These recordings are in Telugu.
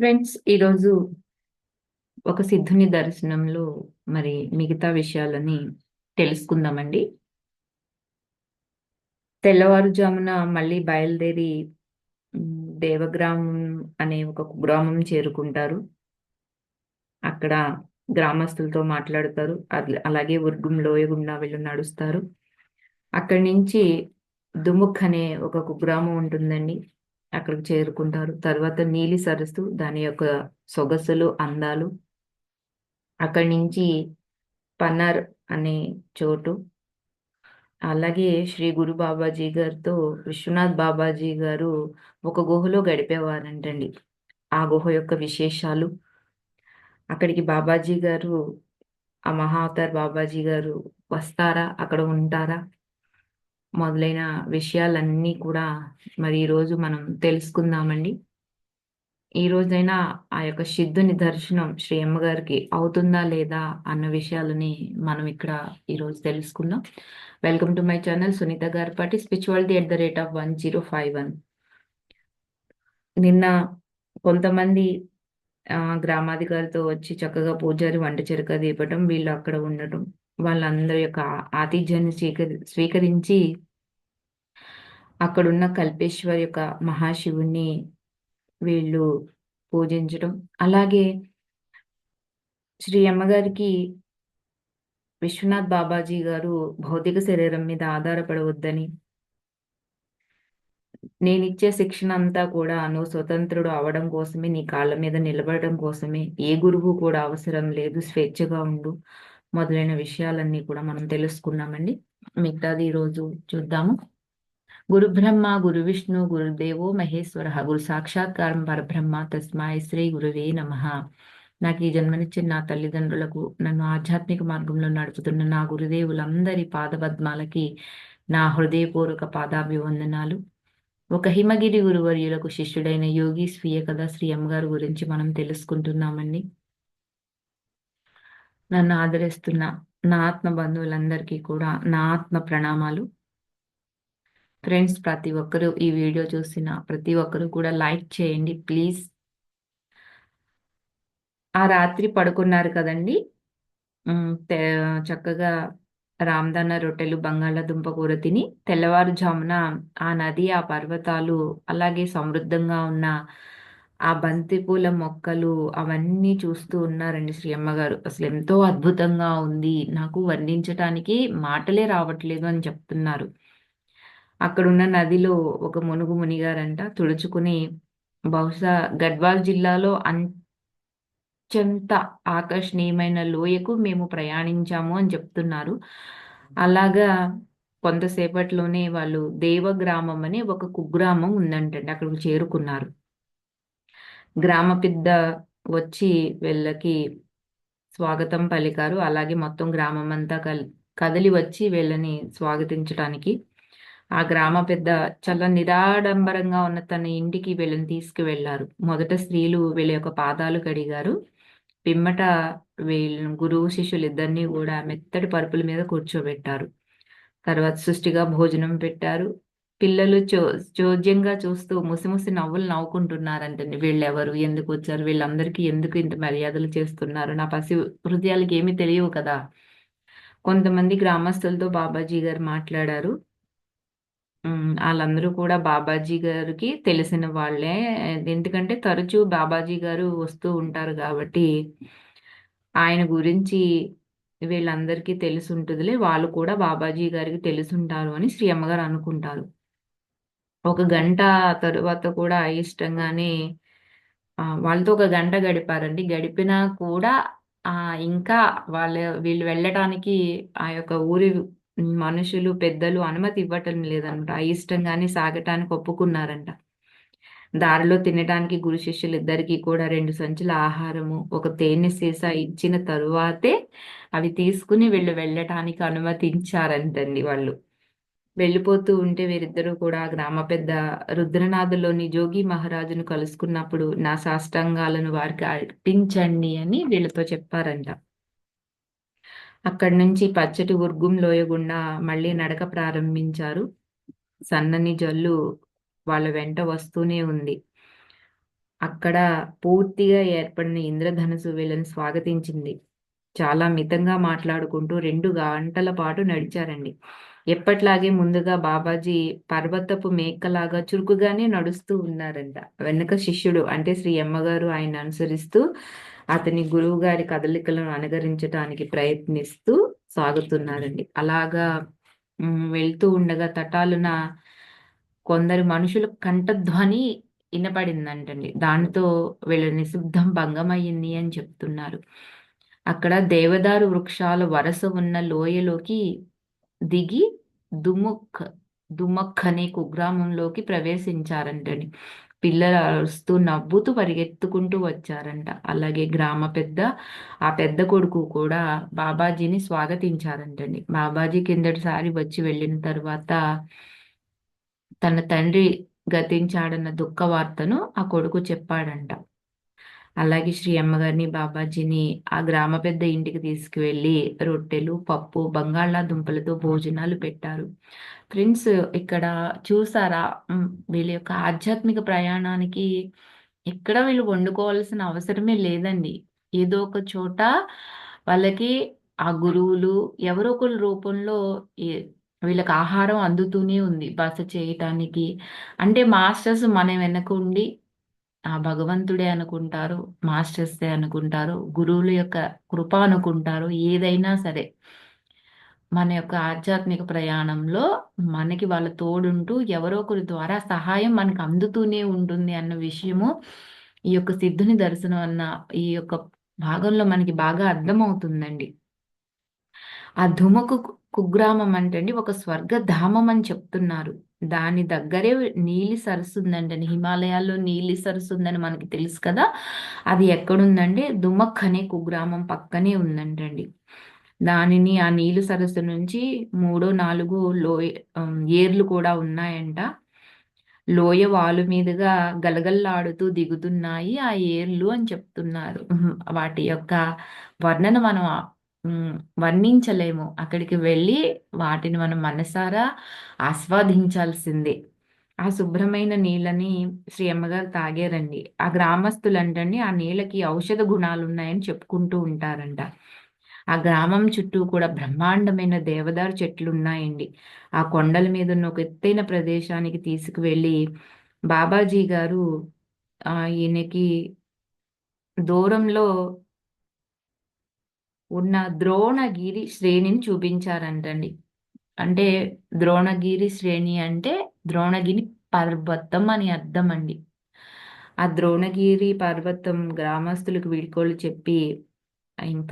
ఫ్రెండ్స్ ఈరోజు ఒక సిద్ధుని దర్శనంలో మరి మిగతా విషయాలని తెలుసుకుందామండి. తెల్లవారుజామున మళ్ళీ బయలుదేరి దేవగ్రామం అనే ఒక గ్రామం చేరుకుంటారు. అక్కడ గ్రామస్తులతో మాట్లాడతారు. అలాగే ఉర్గుం లోయ గుండా వీళ్ళు నడుస్తారు. అక్కడి నుంచి దుముఖ్ అనే ఒక కుగ్రామం ఉంటుందండి. అక్కడికి చేరుకుంటారు. తర్వాత నీలి సరస్సు దాని యొక్క సొగసులు అందాలు. అక్కడి నుంచి పన్నర్ అనే చోటు. అలాగే శ్రీ గురు బాబాజీ గారితో విశ్వనాథ్ బాబాజీ గారు ఒక గుహలో గడిపేవారంటండి. ఆ గుహ యొక్క విశేషాలు. అక్కడికి బాబాజీ గారు ఆ మహావతార్ బాబాజీ గారు వస్తారా? అక్కడ ఉంటారా? మొదలైన విషయాలన్నీ కూడా మరి ఈరోజు మనం తెలుసుకుందామండి. ఈ రోజైనా ఆ యొక్క సిద్ధుని దర్శనం శ్రీ అమ్మగారికి అవుతుందా లేదా అన్న విషయాలని మనం ఇక్కడ ఈరోజు తెలుసుకుందాం. Welcome to my channel Sunitha గారి పాటి spirituality at the rate of one zero five one నిన్న కొంతమంది గ్రామాధికారితో వచ్చి చక్కగా పూజారి వంట చెరక దీపటం వీళ్ళు అక్కడ ఉండటం వాళ్ళందరి యొక్క ఆతిథ్యాన్ని స్వీకరి స్వీకరించి అక్కడున్న కల్పేశ్వర్ యొక్క మహాశివుణ్ణి వీళ్ళు పూజించడం. అలాగే శ్రీ అమ్మగారికి విశ్వనాథ్ బాబాజీ గారు భౌతిక శరీరం మీద ఆధారపడవద్దని నేనిచ్చే శిక్షణ అంతా కూడా నువ్వు స్వతంత్రుడు అవడం కోసమే నీ కాళ్ళ మీద నిలబడడం కోసమే. ఏ గురువు కూడా అవసరం లేదు స్వేచ్ఛగా ఉండు. మొదలైన విషయాలన్నీ కూడా మనం తెలుసుకున్నామండి. మిగతాది ఈరోజు చూద్దాము. గురు బ్రహ్మ గురు విష్ణు గురుదేవో మహేశ్వర గురు సాక్షాత్కారం పరబ్రహ్మ తస్మాయ శ్రీ గురువే నమః. నాకు ఈ జన్మనిచ్చిన నా తల్లిదండ్రులకు నన్ను ఆధ్యాత్మిక మార్గంలో నడుపుతున్న నా గురుదేవులందరి పాదపద్మాలకి నా హృదయపూర్వక పాదాభివందనాలు. ఒక హిమగిరి గురువర్యులకు శిష్యుడైన యోగి స్వీయ కథ శ్రీ అమ్మగారు గురించి మనం తెలుసుకుంటున్నామండి. నన్ను ఆదరిస్తున్న నా ఆత్మ బంధువులందరికీ కూడా నా ఆత్మ ప్రణామాలు. ఫ్రెండ్స్ ప్రతి ఒక్కరూ ఈ వీడియో చూసిన ప్రతి ఒక్కరూ కూడా లైక్ చేయండి ప్లీజ్. ఆ రాత్రి పడుకున్నారు కదండి. చక్కగా రామదాన రొట్టెలు బంగాళాదుంప కూర తిని తెల్లవారుజామున ఆ నది ఆ పర్వతాలు అలాగే సమృద్ధంగా ఉన్న ఆ బంతిపూల మొక్కలు అవన్నీ చూస్తూ ఉన్నారండి శ్రీ అమ్మగారు అసలు ఎంతో అద్భుతంగా ఉంది. నాకు వర్ణించటానికి మాటలే రావట్లేదు అని చెప్తున్నారు. అక్కడున్న నదిలో ఒక మునుగు మునిగారంట. తుడుచుకుని బహుశా గడ్వాల్ జిల్లాలో అత్యంత ఆకర్షణీయమైన లోయకు మేము ప్రయాణించాము అని చెప్తున్నారు. అలాగా కొంతసేపట్లోనే వాళ్ళు దేవగ్రామం అనే ఒక కుగ్రామం ఉందంటండి. అక్కడికి చేరుకున్నారు. గ్రామ పెద్ద వచ్చి వీళ్ళకి స్వాగతం పలికారు. అలాగే మొత్తం గ్రామం అంతా కదిలి వచ్చి వీళ్ళని స్వాగతించడానికి ఆ గ్రామ పెద్ద చాలా నిరాడంబరంగా ఉన్న తన ఇంటికి వీళ్ళని తీసుకువెళ్ళారు మొదట స్త్రీలు వీళ్ళ యొక్క పాదాలు కడిగారు. పిమ్మట వీళ్ళు గురువు శిష్యులు ఇద్దరిని కూడా మెత్తటి పరుపుల మీద కూర్చోబెట్టారు. తర్వాత సృష్టిగా భోజనం పెట్టారు. పిల్లలు చో చోద్యంగా చూస్తూ ముసిముసి నవ్వులు నవ్వుకుంటున్నారంటండి వీళ్ళెవరు? ఎందుకు వచ్చారు? వీళ్ళందరికీ ఎందుకు ఇంత మర్యాదలు చేస్తున్నారు? నా పసి హృదయాలకి ఏమీ తెలియవు కదా. కొంతమంది గ్రామస్తులతో బాబాజీ గారు మాట్లాడారు. వాళ్ళందరూ కూడా బాబాజీ గారికి తెలిసిన వాళ్ళే. ఎందుకంటే తరచూ బాబాజీ గారు వస్తూ ఉంటారు కాబట్టి ఆయన గురించి వీళ్ళందరికీ తెలిసి ఉంటుందిలే. వాళ్ళు కూడా బాబాజీ గారికి తెలిసి ఉంటారు అని శ్రీ అమ్మగారు అనుకుంటారు. ఒక గంట తరువాత కూడా అయిష్టంగానే వాళ్ళతో ఒక గంట గడిపారండి. గడిపినా కూడా ఆ ఇంకా వాళ్ళ వీళ్ళు వెళ్ళటానికి ఆ యొక్క ఊరి మనుషులు పెద్దలు అనుమతి ఇవ్వటం లేదనమాట. అయిష్టంగానే సాగటానికి ఒప్పుకున్నారంట. దారిలో తినడానికి గురు శిష్యులు ఇద్దరికి కూడా రెండు సంచుల ఆహారము ఒక తేనె సీసా ఇచ్చిన తరువాతే అవి తీసుకుని వీళ్ళు వెళ్ళటానికి అనుమతించారంటండి వాళ్ళు. వెళ్ళిపోతూ ఉంటే వీరిద్దరూ కూడా గ్రామ పెద్ద రుద్రనాథులోని జోగి మహారాజును కలుసుకున్నప్పుడు నా సాష్టాంగాలను వారికి అర్పించండి అని వీళ్ళతో చెప్పారంట. అక్కడి నుంచి పచ్చటి ఉర్గుం లోయ గుండా మళ్ళీ నడక ప్రారంభించారు. సన్నని జల్లు వాళ్ళ వెంట వస్తూనే ఉంది. అక్కడ పూర్తిగా ఏర్పడిన ఇంద్రధనుసు వీళ్ళని స్వాగతించింది. చాలా మితంగా మాట్లాడుకుంటూ రెండు గంటల పాటు నడిచారండి. ఎప్పట్లాగే ముందుగా బాబాజీ పర్వతపు మేకలాగా చురుకుగానే నడుస్తూ ఉన్నారంట. వెనుక శిష్యుడు అంటే శ్రీ అమ్మగారు ఆయన అనుసరిస్తూ అతని గురువు గారి కదలికలను అనుగరించడానికి ప్రయత్నిస్తూ సాగుతున్నారండి. అలాగా వెళ్తూ ఉండగా తటాలున కొందరు మనుషుల కంఠధ్వని వినపడిందంటండి. దానితో వీళ్ళ నిశ్శబ్దం భంగమయ్యింది అని చెప్తున్నారు. అక్కడ దేవదారు వృక్షాల వరస ఉన్న లోయలోకి దిగి దుముక్ దుమక్ అనే కుగ్రామంలోకి ప్రవేశించారంటండి. పిల్లలు అరుస్తూ నవ్వుతూ పరిగెత్తుకుంటూ వచ్చారంట. అలాగే గ్రామ పెద్ద ఆ పెద్ద కొడుకు కూడా బాబాజీని స్వాగతించారంటండి. బాబాజీ కిందటిసారి వచ్చి వెళ్ళిన తర్వాత తన తండ్రి గతించాడన్న దుఃఖ వార్తను ఆ కొడుకు చెప్పాడంట. అలాగే శ్రీ అమ్మగారిని బాబాజీని ఆ గ్రామ పెద్ద ఇంటికి తీసుకువెళ్ళి రొట్టెలు పప్పు బంగాళాదుంపలతో భోజనాలు పెట్టారు. ఫ్రెండ్స్ ఇక్కడ చూసారా? వీళ్ళ యొక్క ఆధ్యాత్మిక ప్రయాణానికి ఎక్కడ వీళ్ళు వండుకోవాల్సిన అవసరమే లేదండి. ఏదో ఒక చోట వాళ్ళకి ఆ గురువులు ఎవరో ఒకరి రూపంలో వీళ్ళకి ఆహారం అందుతూనే ఉంది. బస చేయటానికి. అంటే మాస్టర్స్ మన వెనక ఉండి ఆ భగవంతుడే అనుకుంటారు మాస్టర్సే అనుకుంటారు గురువుల యొక్క కృప అనుకుంటారు ఏదైనా సరే. మన యొక్క ఆధ్యాత్మిక ప్రయాణంలో మనకి వాళ్ళ తోడుంటూ ఎవరో ఒకరి ద్వారా సహాయం మనకు అందుతూనే ఉంటుంది అన్న విషయము ఈ యొక్క సిద్ధుని దర్శనం అన్న ఈ యొక్క భాగంలో మనకి బాగా అర్థమవుతుందండి. ఆ ధుమకు కుగ్రామం అంటే ఒక స్వర్గధామం అని చెప్తున్నారు. దాని దగ్గరే నీలి సరస్సు ఉందండి హిమాలయాల్లో నీలి సరస్సు ఉందని మనకి తెలుసు కదా. అది ఎక్కడుందండి? దుమక్ అనే కుగ్రామం పక్కనే ఉందంటండి దానిని ఆ నీలి సరస్సు నుంచి మూడో నాలుగు లోయ ఏర్లు కూడా ఉన్నాయంట. లోయ వాలు మీదుగా గలగల్లాడుతూ దిగుతున్నాయి ఆ ఏర్లు అని చెప్తున్నారు. వాటి యొక్క వర్ణన మనం వర్ణించలేము. అక్కడికి వెళ్ళి వాటిని మనం మనసారా ఆస్వాదించాల్సిందే. ఆ శుభ్రమైన నీళ్ళని శ్రీ అమ్మగారు తాగారండి. ఆ గ్రామస్తులు అంటండి ఆ నీళ్ళకి ఔషధ గుణాలు ఉన్నాయని చెప్పుకుంటూ ఉంటారంట. ఆ గ్రామం చుట్టూ కూడా బ్రహ్మాండమైన దేవదారు చెట్లు ఉన్నాయండి ఆ కొండల మీద ఉన్న ఒక ఎత్తైన ప్రదేశానికి తీసుకువెళ్ళి బాబాజీ గారు ఈయనకి దూరంలో ఉన్న ద్రోణగిరి శ్రేణిని చూపించారంటండి. అంటే ద్రోణగిరి శ్రేణి అంటే ద్రోణగిరి పర్వతం అని అర్థం అండి ఆ ద్రోణగిరి పర్వతం గ్రామస్తులకు వీడుకోలు చెప్పి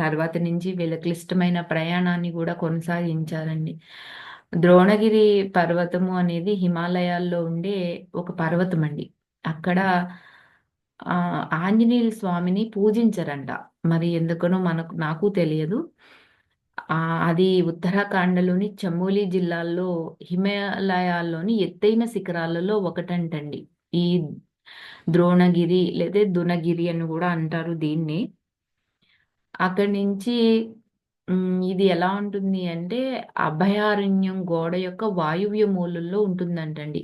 తర్వాత నుంచి వీళ్ళ క్లిష్టమైన ప్రయాణాన్ని కూడా కొనసాగించారండి. ద్రోణగిరి పర్వతము అనేది హిమాలయాల్లో ఉండే ఒక పర్వతం అండి అక్కడ ఆంజనేయుల స్వామిని పూజించరంట. మరి ఎందుకనో మనకు నాకు తెలియదు. అది ఉత్తరాఖండ్లోని చమోలి జిల్లాల్లో హిమాలయాల్లోని ఎత్తైన శిఖరాలలో ఒకటంటండి. ఈ ద్రోణగిరి లేదా దునగిరి అని కూడా అంటారు దీన్ని. అక్కడి నుంచి ఇది ఎలా ఉంటుంది అంటే అభయారణ్యం గోడ యొక్క వాయువ్య మూలల్లో ఉంటుందంటండి.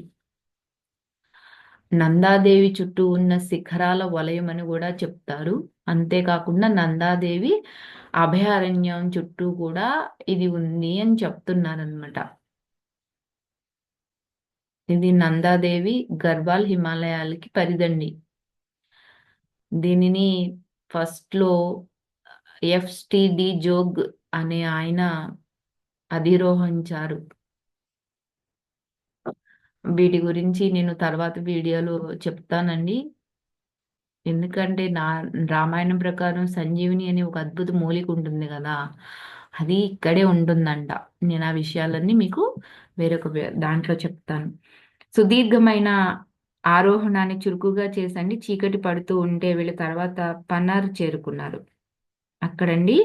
నందాదేవి చుట్టూ ఉన్న శిఖరాల వలయం అని కూడా చెప్తారు. అంతేకాకుండా నందాదేవి అభయారణ్యం చుట్టూ కూడా ఇది ఉంది అని చెప్తున్నారనమాట ఇది నందాదేవి గర్వాల్ హిమాలయాలకి పరిదండి. దీనిని ఫస్ట్లో ఎఫ్స్టిడి జోగ్ అనే ఆయన అధిరోహించారు. వీటి గురించి నేను తర్వాత వీడియోలో చెప్తానండి. ఎందుకంటే నా రామాయణం ప్రకారం సంజీవిని అనే ఒక అద్భుత మూలిక ఉంటుంది కదా అది ఇక్కడే ఉంటుందంట. నేను ఆ విషయాలన్నీ మీకు వేరొక దాంట్లో చెప్తాను. సుదీర్ఘమైన ఆరోహణాన్ని చురుకుగా చేసండి. చీకటి పడుతూ ఉంటే వీళ్ళ తర్వాత పన్నార్ చేరుకున్నారు. అక్కడండి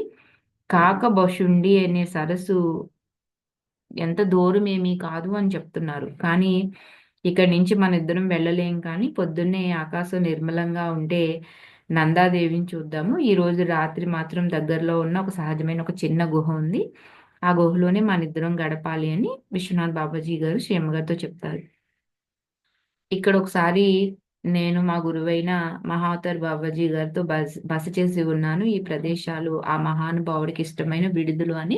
కాకబషుండి అనే సరస్సు ఎంత దూరమేమీ కాదు అని చెప్తున్నారు. కానీ ఇక్కడి నుంచి మన ఇద్దరం వెళ్ళలేం కానీ పొద్దున్నే ఆకాశం నిర్మలంగా ఉంటే నందాదేవిని చూద్దాము. ఈ రోజు రాత్రి మాత్రం దగ్గరలో ఉన్న ఒక సహజమైన ఒక చిన్న గుహ ఉంది. ఆ గుహలోనే మన ఇద్దరం గడపాలి అని విశ్వనాథ్ బాబాజీ గారు శ్రీమ్మగారితో చెప్తారు. ఇక్కడ ఒకసారి నేను మా గురువైన మహాతర్ బాబాజీ గారితో బస బస చేసి ఉన్నాను. ఈ ప్రదేశాలు ఆ మహానుభావుడికి ఇష్టమైన విడుదలు అని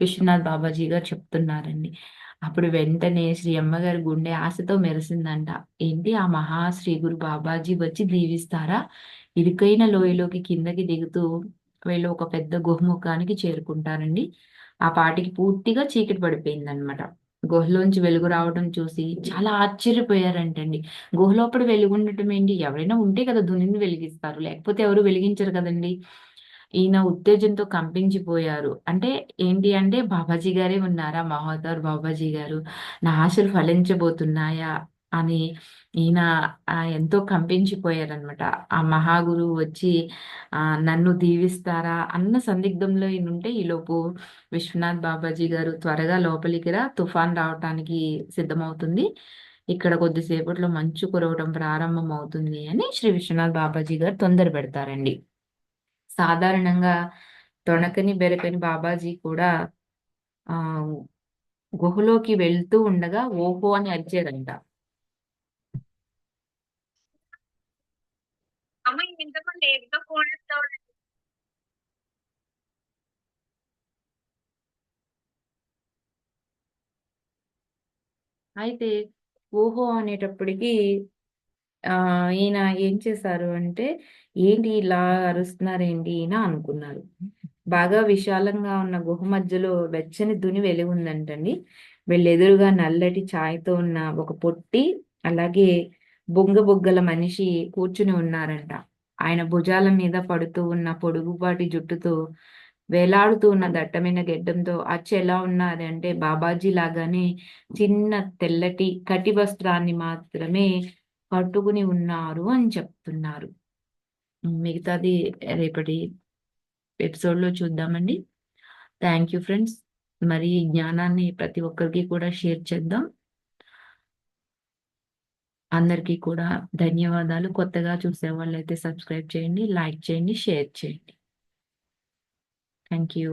విశ్వనాథ్ బాబాజీ గారు చెప్తున్నారండి. అప్పుడు వెంటనే శ్రీ అమ్మగారి గుండె ఆశతో మెరిసిందంట. ఏంటి ఆ మహా శ్రీ గురు బాబాజీ వచ్చి దీవిస్తారా? ఇరుకైన లోయలోకి కిందకి దిగుతూ వీళ్ళు ఒక పెద్ద గుహముఖానికి చేరుకుంటారండి. ఆ పాటికి పూర్తిగా చీకటి పడిపోయింది అనమాట గుహలోంచి వెలుగు రావడం చూసి చాలా ఆశ్చర్యపోయారంటండి. గుహలోపల వెలుగు ఉండటం ఏంటి? ఎవరైనా ఉంటే కదా దునిని వెలిగిస్తారు. లేకపోతే ఎవరు వెలిగించరు కదండి. ఈయన ఉత్తేజంతో కంపించిపోయారు. అంటే ఏంటి అంటే బాబాజీ గారే ఉన్నారా? మహోదర్ బాబాజీ గారు. నా ఆశలు ఫలించబోతున్నాయా? అని ఈయన ఎంతో కంపించిపోయారనమాట ఆ మహాగురువు వచ్చి ఆ నన్ను దీవిస్తారా? అన్న సందిగ్ధంలో ఈయన ఉంటే ఈలోపు విశ్వనాథ్ బాబాజీ గారు త్వరగా లోపలికి రా తుఫాన్ రావటానికి సిద్ధమవుతుంది. ఇక్కడ కొద్దిసేపట్లో మంచు కురవడం ప్రారంభం అవుతుంది అని శ్రీ విశ్వనాథ్ బాబాజీ గారు తొందర పెడతారండి. సాధారణంగా తొణకని బెరకని బాబాజీ కూడా ఆ గుహలోకి వెళ్తూ ఉండగా ఓహో అని అరిచారంట అయితే ఓహో అనేటప్పటికి ఆ ఈయన ఏం చేశారు అంటే ఏంటి ఇలా అరుస్తున్నారేంటి ఈయన అనుకున్నారు. బాగా విశాలంగా ఉన్న గుహ మధ్యలో వెచ్చని దుని వెలిగి ఉందంటండి. వీళ్ళెదురుగా నల్లటి ఛాయ్తో ఉన్న ఒక పొట్టి అలాగే బొంగ బొగ్గల మనిషి కూర్చుని ఉన్నారంట. ఆయన భుజాల మీద పడుతూ ఉన్న పొడుగుపాటి జుట్టుతో వేలాడుతూ ఉన్న దట్టమైన గెడ్డంతో అచ్చ ఎలా ఉన్నారు అంటే బాబాజీ లాగానే చిన్న తెల్లటి కటి వస్త్రాన్ని మాత్రమే కట్టుకుని ఉన్నారు అని చెప్తున్నారు. మిగతాది రేపటి ఎపిసోడ్లో చూద్దామండి. Thank you friends. మరి ఈ జ్ఞానాన్ని ప్రతి ఒక్కరికి కూడా షేర్ చేద్దాం. అందరికీ కూడా ధన్యవాదాలు. కొత్తగా చూసే వాళ్ళైతే సబ్స్క్రైబ్ చేయండి లైక్ చేయండి షేర్ చేయండి. Thank you.